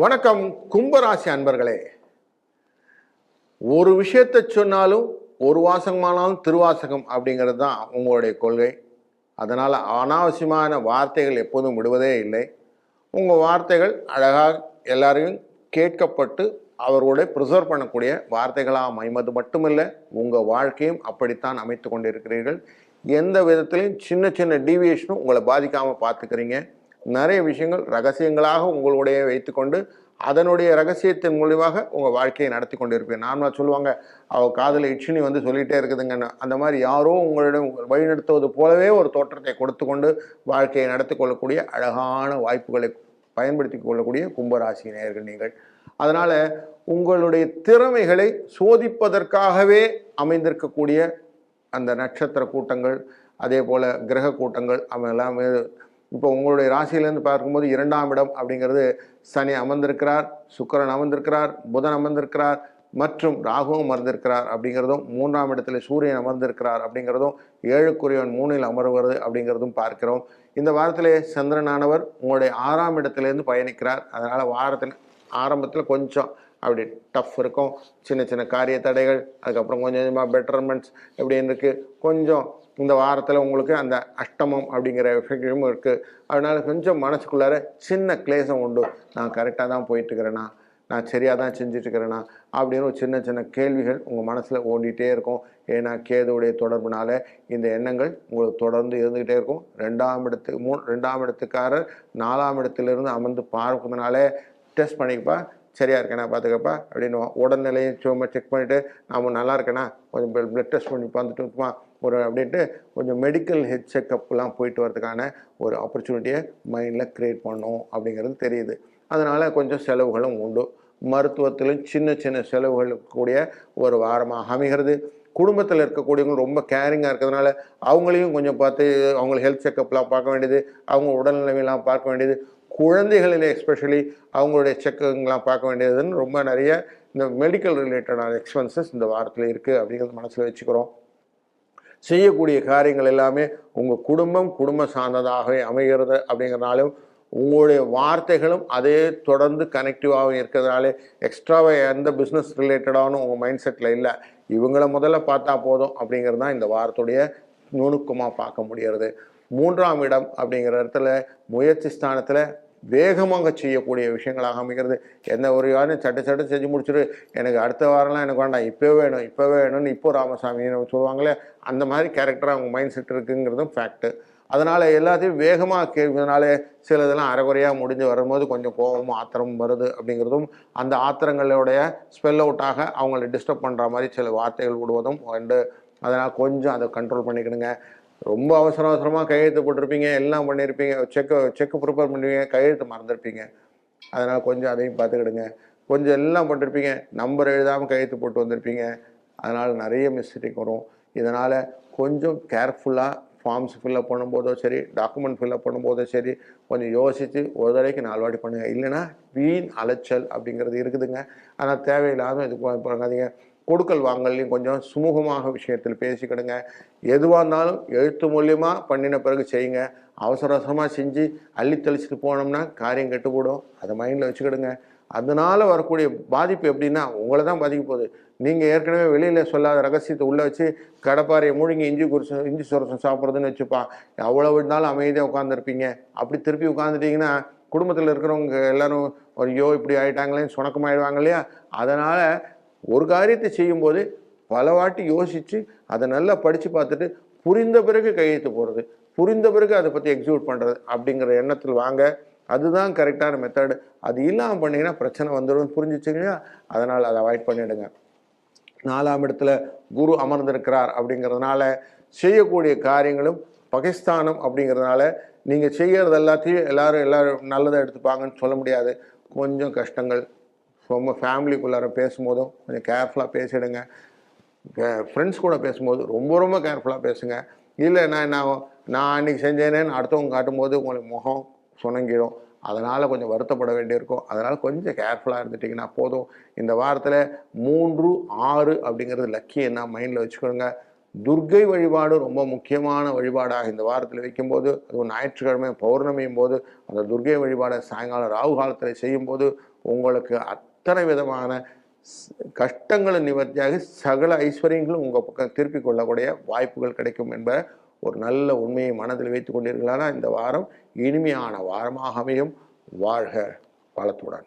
வணக்கம் கும்பராசி அன்பர்களே. ஒரு விஷயத்தை சொன்னாலும் ஒரு வாசகமானாலும் திருவாசகம் அப்படிங்கிறது தான் உங்களுடைய கொள்கை. அதனால் அனாவசியமான வார்த்தைகள் எப்போதும் விடுவதே இல்லை. உங்கள் வார்த்தைகள் அழகாக எல்லாரையும் கேட்கப்பட்டு அவர்களுடைய ப்ரிசர்வ் பண்ணக்கூடிய வார்த்தைகளாக அமைவது மட்டுமில்லை உங்கள் வாழ்க்கையும் அப்படித்தான் அமைத்து கொண்டிருக்கிறீர்கள். எந்த விதத்திலையும் சின்ன சின்ன டீவியேஷனும் உங்களை பாதிக்காமல் பார்த்துக்கிறீங்க. நிறைய விஷயங்கள் ரகசியங்களாக உங்களுடைய வைத்துக்கொண்டு அதனுடைய ரகசியத்தின் மூலியமாக உங்கள் வாழ்க்கையை நடத்தி கொண்டு இருப்பீங்க நார்மலாக சொல்லுவாங்க அவள் காதில் இட்சினி வந்து சொல்லிகிட்டே இருக்குதுங்கன்னு. அந்த மாதிரி யாரோ உங்களிடம் வழிநடத்துவது போலவே ஒரு தோற்றத்தை கொடுத்து கொண்டு வாழ்க்கையை நடத்தி கொள்ளக்கூடிய அழகான வாய்ப்புகளை பயன்படுத்தி கொள்ளக்கூடிய கும்பராசி நேயர்கள் நீங்கள். அதனால் உங்களுடைய திறமைகளை சோதிப்பதற்காகவே அமைந்திருக்கக்கூடிய அந்த நட்சத்திர கூட்டங்கள் அதே போல் கிரக கூட்டங்கள் அவன் எல்லாமே இப்போ உங்களுடைய ராசியிலேருந்து பார்க்கும்போது இரண்டாம் இடம் அப்படிங்கிறது சனி அமர்ந்திருக்கிறார் சுக்கிரன் அமர்ந்திருக்கிறார் புதன் அமர்ந்திருக்கிறார் மற்றும் ராகுவும் அமர்ந்திருக்கிறார் அப்படிங்கிறதும் மூன்றாம் இடத்துல சூரியன் அமர்ந்திருக்கிறார் அப்படிங்கிறதும் ஏழுக்குரியவன் மூணில் அமர்வது அப்படிங்கிறதும் பார்க்கிறோம். இந்த வாரத்திலே சந்திரனானவர் உங்களுடைய ஆறாம் இடத்திலேருந்து பயணிக்கிறார். அதனால் வாரத்தில் ஆரம்பத்தில் கொஞ்சம் அப்படி டஃப் இருக்கும். சின்ன சின்ன காரிய தடைகள் அதுக்கப்புறம் கொஞ்சம் கொஞ்சமாக பெட்டர்மெண்ட்ஸ் எப்படின்னு இருக்குது கொஞ்சம் இந்த வாரத்தில் உங்களுக்கு அந்த அஷ்டமம் அப்படிங்கிற எஃபெக்டும் இருக்குது அதனால் கொஞ்சம் மனசுக்குள்ளார சின்ன கிளேசம் உண்டு. நான் கரெக்டாக தான் போயிட்டுருக்கிறேன்னா நான் சரியாக தான் செஞ்சிட்ருக்கிறேனா அப்படின்னு ஒரு சின்ன சின்ன கேள்விகள் உங்கள் மனசில் ஓடிட்டே இருக்கும். ஏன்னா கேதுவுடைய தொடர்புனால இந்த எண்ணங்கள் உங்களுக்கு தொடர்ந்து இருந்துக்கிட்டே இருக்கும். ரெண்டாம் இடத்துக்கு மூ ரெண்டாம் இடத்துக்காரர் நாலாம் இடத்துலேருந்து அமர்ந்து பார்ப்பதுனால டெஸ்ட் பண்ணிப்பா சரியாக இருக்கேனா பார்த்துக்கப்பா அப்படின்னு உடல்நிலையும் சும்மா செக் பண்ணிவிட்டு நாம் நல்லா இருக்கேனா? கொஞ்சம் பிளட் டெஸ்ட் பண்ணி பார்த்துட்டுமா ஒரு அப்படின்ட்டு கொஞ்சம் மெடிக்கல் ஹெட் செக்கப்லாம் போயிட்டு வரதுக்கான ஒரு ஆப்பர்ச்சுனிட்டியை மைண்டில் க்ரியேட் பண்ணோம் அப்படிங்கிறது தெரியுது. அதனால் கொஞ்சம் செலவுகளும் உண்டு. மருத்துவத்திலும் சின்ன சின்ன செலவுகளுக்கு கூடிய ஒரு வாரமாக அமைகிறது. குடும்பத்தில் இருக்கக்கூடியவங்க ரொம்ப கேரிங்காக இருக்கிறதுனால அவங்களையும் கொஞ்சம் பார்த்து அவங்க ஹெல்த் செக்கப்லாம் பார்க்க வேண்டியது அவங்க உடல்நிலைமையெல்லாம் பார்க்க வேண்டியது குழந்தைகளில் எஸ்பெஷலி அவங்களுடைய செக்குங்கெலாம் பார்க்க வேண்டியதுன்னு ரொம்ப நிறைய இந்த மெடிக்கல் ரிலேட்டடான எக்ஸ்பென்சஸ் இந்த வாரத்தில் இருக்குது அப்படிங்கிறது மனசில் வச்சுக்கிறோம். செய்யக்கூடிய காரியங்கள் எல்லாமே உங்கள் குடும்பம் குடும்பம் சார்ந்ததாகவே அமைகிறது அப்படிங்கிறனாலும் உங்களுடைய வார்த்தைகளும் அதே தொடர்ந்து கனெக்டிவாகவும் இருக்கிறதுனாலே எக்ஸ்ட்ராவாக எந்த பிஸ்னஸ் ரிலேட்டடானும் உங்கள் மைண்ட் செட்டில் இல்லை. இவங்கள முதல்ல பார்த்தா போதும் அப்படிங்கிறது தான் இந்த வாரத்துடைய நுணுக்கமாக பார்க்க முடிகிறது. மூன்றாம் இடம் அப்படிங்கிற இடத்துல முயற்சி ஸ்தானத்தில் வேகமாக செய்யக்கூடிய விஷயங்களாக அமைகிறது. எந்த ஒரு யாரும் சட்ட சட்டு செஞ்சு முடிச்சுட்டு எனக்கு அடுத்த வாரம்லாம் எனக்கு வேண்டாம் இப்போ வேணும் இப்போ வேணும்னு இப்போ ராமசாமி சொல்லுவாங்களே அந்த மாதிரி கேரக்டர் அவங்க மைண்ட் செட் இருக்குங்கிறதும் ஃபேக்ட்டு அதனால் எல்லாத்தையும் வேகமாக கேட்கறதுனால சில இதெல்லாம் அரைகுறையாக முடிஞ்சு வரும்போது கொஞ்சம் கோபமும் ஆத்திரமும் வருது அப்படிங்கிறதும் அந்த ஆத்திரங்களுடைய ஸ்பெல் அவுட்டாக அவங்கள டிஸ்டர்ப் பண்ணுற மாதிரி சில வார்த்தைகள் விடுவதும் உண்டு. அதனால் கொஞ்சம் அதை கண்ட்ரோல் பண்ணிக்கணுங்க ரொம்ப அவசர அவசரமாக கையெழுத்து போட்டிருப்பீங்க எல்லாம் பண்ணியிருப்பீங்க செக்கை செக்கு ப்ரிப்பேர் பண்ணுவீங்க கையெழுத்து மறந்துருப்பீங்க. அதனால் கொஞ்சம் அதையும் பார்த்துக்கிடுங்க. கொஞ்சம் எல்லாம் பண்ணிருப்பீங்க நம்பர் எழுதாமல் கையெழுத்து போட்டு வந்திருப்பீங்க. அதனால் நிறைய மிஸ்டேக் வரும். இதனால் கொஞ்சம் கேர்ஃபுல்லாக ஃபார்ம்ஸ் ஃபில்அப் பண்ணும்போதோ சரி டாக்குமெண்ட் ஃபில்அப் பண்ணும்போதோ சரி கொஞ்சம் யோசித்து ஒரு தடவைக்கு நாலு வாட்டி பண்ணுங்கள் இல்லைன்னா வீண் அலைச்சல் அப்படிங்கிறது இருக்குதுங்க. ஆனால் தேவையில்லாமல் இது பண்ணாதீங்க கொடுக்கல் வாங்கலையும் கொஞ்சம் சுமூகமாக விஷயத்தில் பேசிக்கிடுங்க. எதுவாக இருந்தாலும் எழுத்து மூலியமாக பண்ணின பிறகு செய்யுங்க. அவசர அவசரமாக செஞ்சு அள்ளி தெளிச்சுட்டு போனோம்னா காரியம் கெட்டு போடும் அதை மைண்டில் வச்சுக்கிடுங்க. அதனால் வரக்கூடிய பாதிப்பு எப்படின்னா உங்களை தான் பாதிக்க போகுது. நீங்கள் ஏற்கனவே வெளியில் சொல்லாத ரகசியத்தை உள்ளே வச்சு கடப்பாறையை முழுங்கி இஞ்சி குருசம் இஞ்சி சுரசம் சாப்பிட்றதுன்னு வச்சுப்பா. எவ்வளோ இருந்தாலும் அமைதியாக உட்காந்துருப்பீங்க அப்படி திருப்பி உட்காந்துட்டீங்கன்னா குடும்பத்தில் இருக்கிறவங்க எல்லோரும் ஐயோ இப்படி ஆகிட்டாங்களேன்னு சுணக்கமாயிடுவாங்க இல்லையா? அதனால் ஒரு காரியத்தை செய்யும்போது பல வாட்டி யோசித்து அதை நல்லா படித்து பார்த்துட்டு புரிந்த பிறகு கையெழுத்து போடுறது புரிந்த பிறகு அதை பற்றி எக்ஸிக்யூட் பண்ணுறது அப்படிங்கிற எண்ணத்தில் வாங்க. அதுதான் கரெக்டான மெத்தடு அது இல்லாமல் பண்ணிங்கன்னா பிரச்சனை வந்துடும் புரிஞ்சிச்சிங்கன்னா அதனால் அதை அவாய்ட் பண்ணிவிடுங்க நாலாம் இடத்துல குரு அமர்ந்திருக்கிறார் அப்படிங்கிறதுனால செய்யக்கூடிய காரியங்களும் பகிஸ்தானம் அப்படிங்கிறதுனால நீங்கள் செய்கிறது எல்லாத்தையும் எல்லாரும் எல்லோரும் நல்லதாக எடுத்துப்பாங்கன்னு சொல்ல முடியாது. கொஞ்சம் கஷ்டங்கள் ரொம்ப ஃபேமிலிக்குள்ளார பேசும்போதும் கொஞ்சம் கேர்ஃபுல்லாக பேசிடுங்க. ஃப்ரெண்ட்ஸ் கூட பேசும்போது ரொம்ப ரொம்ப கேர்ஃபுல்லாக பேசுங்க. இல்லை நான் என்ன நான் அன்றைக்கி செஞ்சேனேன்னு அடுத்தவங்க காட்டும்போது உங்களுக்கு முகம் சுணங்கிடும். அதனால் கொஞ்சம் வருத்தப்பட வேண்டியிருக்கும். அதனால் கொஞ்சம் கேர்ஃபுல்லாக இருந்துட்டிங்கன்னா போதும். இந்த வாரத்தில் மூன்று ஆறு அப்படிங்கிறது லக்கி என்ன மைண்டில் வச்சுக்கோங்க. துர்க்கை வழிபாடு ரொம்ப முக்கியமான வழிபாடாக இந்த வாரத்தில் வைக்கும்போது அதுவும் ஞாயிற்றுக்கிழமை பௌர்ணமியும் போது அந்த துர்க்கை வழிபாடை சாயங்காலம் ராகு காலத்தில் செய்யும்போது உங்களுக்கு அத்தனை விதமான கஷ்டங்களும் நிவர்த்தியாகி சகல ஐஸ்வர்யங்களும் உங்கள் பக்கம் திருப்பிக் கொள்ளக்கூடிய வாய்ப்புகள் கிடைக்கும் என்ப ஒரு நல்ல உண்மையை மனதில் வைத்துக் கொண்டீர்களானால் இந்த வாரம் இனிமையான வாரமாக அமையும். வாழ்க வளத்துடன்.